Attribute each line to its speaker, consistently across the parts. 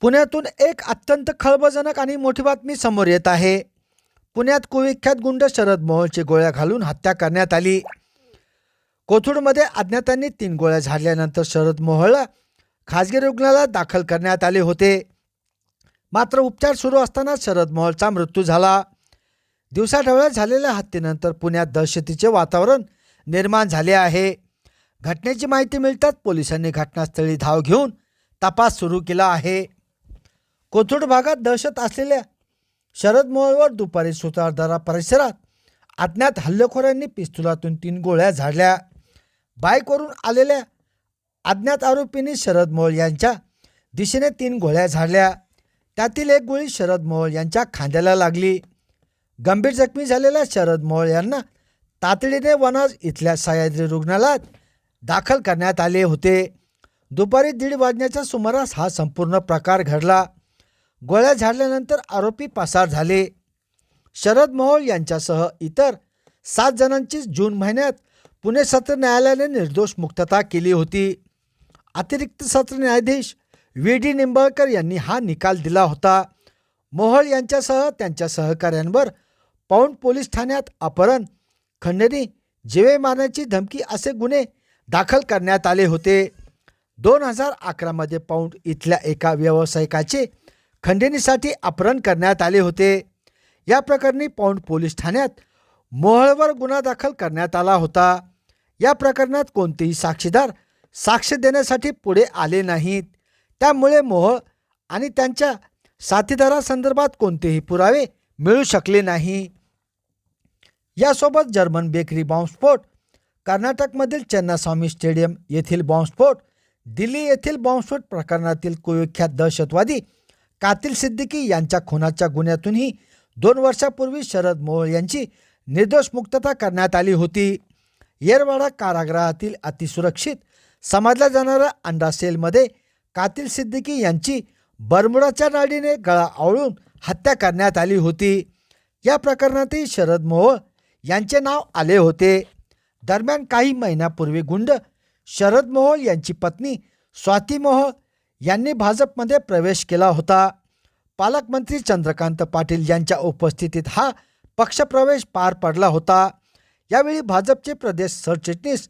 Speaker 1: पुण्यातून एक अत्यंत खळबळजनक आणि मोठी बातमी समोर येत आहे. पुण्यात कुविख्यात गुंड शरद मोहोळची गोळ्या घालून हत्या करण्यात आली. कोथरूडमध्ये अज्ञातांनी तीन गोळ्या झाडल्यानंतर शरद मोहोळला खाजगी रुग्णालयात दाखल करण्यात आले होते. मात्र उपचार सुरू असताना शरद मोहोळचा मृत्यू झाला. दिवसाढवळ्यात झालेल्या हत्येनंतर पुण्यात दहशतीचे वातावरण निर्माण झाले आहे. घटनेची माहिती मिळताच पोलिसांनी घटनास्थळी धाव घेऊन तपास सुरू केला आहे. कोथरूड भागात दहशत असलेल्या शरद मोहळवर दुपारी सुतारदारा परिसरात अज्ञात हल्लेखोरांनी पिस्तुलातून तीन गोळ्या झाडल्या. बाईकवरून आलेल्या अज्ञात आरोपींनी शरद मोहोळ यांच्या दिशेने तीन गोळ्या झाडल्या. त्यातील एक गोळी शरद मोहोळ यांच्या खांद्याला लागली. गंभीर जखमी झालेल्या शरद मोहोळ यांना तातडीने वनाज इथल्या सह्याद्री रुग्णालयात दाखल करण्यात आले होते. दुपारी दीड वाजण्याच्या सुमारास हा संपूर्ण प्रकार घडला. गोळ्या झाडल्यानंतर आरोपी पसार झाले. शरद मोहोळ यांच्यासह इतर सात जणांची जून महिन्यात पुणे सत्र न्यायालयाने निर्दोष मुक्तता केली होती. अतिरिक्त सत्र न्यायाधीश व्ही. डी. निंबाळकर यांनी हा निकाल दिला होता. मोहोळ यांच्यासह त्यांच्या सहकाऱ्यांवर पौंड पोलीस ठाण्यात अपहरण खंडणी जिवे मारण्याची धमकी असे गुन्हे दाखल करण्यात आले होते. दोन हजार अकरामध्ये पौंड इथल्या एका व्यावसायिकाचे खंडणीसाठी अपहरण करण्यात आले होते. या प्रकरणी पौंड पोलीस ठाण्यात मोहळवर गुन्हा दाखल करण्यात आला होता. या प्रकरणात कोणतेही साक्षीदार साक्ष देण्यासाठी पुढे आले नाहीत. त्यामुळे मोहळ आणि त्यांच्या साथीदारासंदर्भात कोणतेही पुरावे मिळू शकले नाही. यासोबत जर्मन बेकरी बॉम्बस्फोट कर्नाटकमधील चन्नास्वामी स्टेडियम येथील बॉम्बस्फोट दिल्ली येथील बॉम्बस्फोट प्रकरणातील कुविख्यात दहशतवादी कातील सिद्दीकी यांच्या खुनाच्या गुन्ह्यातूनही दोन वर्षापूर्वी शरद मोहोळ यांची निर्दोष मुक्तता करण्यात आली होती. येरवाडा कारागृहातील अतिसुरक्षित समजल्या जाणाऱ्या अंडा सेलमध्ये कातील सिद्दीकी यांची बरमुडाच्या नाडीने गळा आवळून हत्या करण्यात आली होती. या प्रकरणातही शरद मोहोळ यांचे नाव आले होते. दरम्यान काही महिन्यापूर्वी गुंड शरद मोहोळ यांची पत्नी स्वाती मोहोळ यांनी भाजपमध्ये प्रवेश केला होता. पालकमंत्री चंद्रकांत पाटील यांच्या उपस्थितीत हा पक्षप्रवेश पार पडला होता. यावेळी भाजपचे प्रदेश सरचिटणीस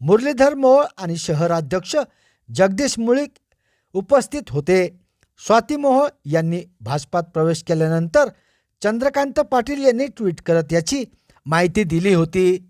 Speaker 1: मुरलीधर मोहोळ आणि शहराध्यक्ष जगदीश मुळीक उपस्थित होते. स्वाती मोहोळ यांनी भाजपात प्रवेश केल्यानंतर चंद्रकांत पाटील यांनी ट्विट करत याची माहिती दिली होती.